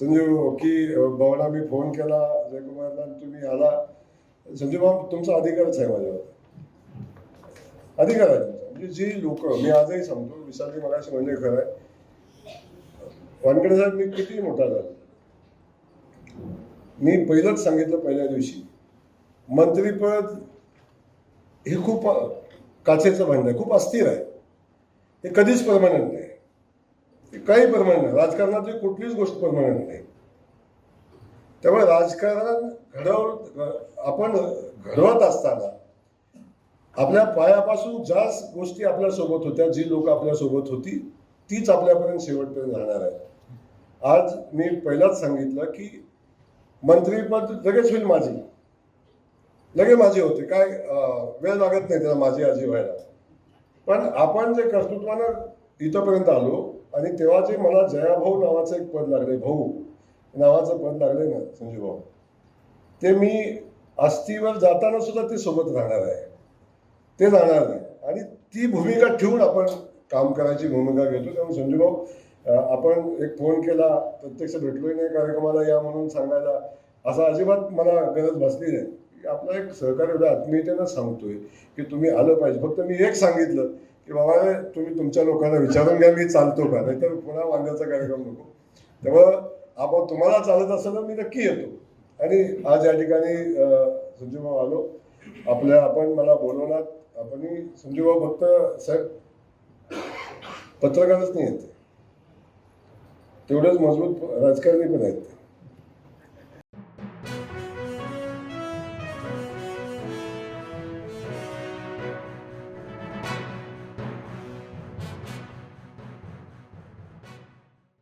संजीव की अं, भावना मी फोन केला जयकुमारला तुम्ही आला. संजीव भाऊ तुमचा अधिकारच आहे माझ्यावर. अधिकार आहे तुमचा. म्हणजे जी लोक मी आजही सांगतो विशालजी मला म्हणजे खरं आहे. वानकडे साहेब मी किती मोठा झालो. मी पहिलंच सांगितलं पहिल्या दिवशी मंत्रीपद हे खूप काचेचं भांडण आहे खूप अस्थिर आहे. हे कधीच परमनंट नाही. काही परमानंट नाही. राजकारणातली कुठलीच गोष्ट परमानंट नाही. त्यामुळे राजकारण घडव आपण घडवत असताना आपल्या पायापासून ज्या गोष्टी आपल्यासोबत होत्या जी लोक आपल्यासोबत होती तीच आपल्यापर्यंत शेवटपर्यंत राहणार आहे आज मी पहिलाच सांगितलं की मंत्रीपद लगेच होईल माझी लगे माझी होते. काय वेळ लागत नाही त्याला माझी आजी व्हायला. पण आपण जे कर्तृत्वानं इथंपर्यंत आलो आणि तेव्हा जे मला जयाभाऊ नावाचं एक पद लागले भाऊ नावाचं पद लागले ना संजू भाऊ ते मी अस्थीवर जाताना सुद्धा ते सोबत राहणार आहे. ते जाणार नाही. आणि ती भूमिका ठेवून आपण काम करायची भूमिका घेतो. त्यामुळे संजू भाऊ आपण एक फोन केला प्रत्यक्ष भेटलोय नाही कार्यक्रमाला या म्हणून सांगायला. असं अजिबात मला गरज बसली नाही. की आपला एक सहकार्य एवढ्या आत्मीयतेनं सांगतोय की तुम्ही आलं पाहिजे. फक्त मी एक सांगितलं की बाबा रे, तुम्ही तुमच्या लोकांना विचारून घ्या मी चालतो का? नाहीतर पुन्हा वांग्याचा कार्यक्रम नको. तेव्हा आपण तुम्हाला चालत असेल मी नक्की येतो. आणि आज या ठिकाणी संजूभाऊ आलो. आपल्या आपण मला बोलवणार. आपण संजूभाऊ फक्त साहेब पत्रकारच नाही येते तेवढेच मजबूत राजकारणी पण आहेत ते.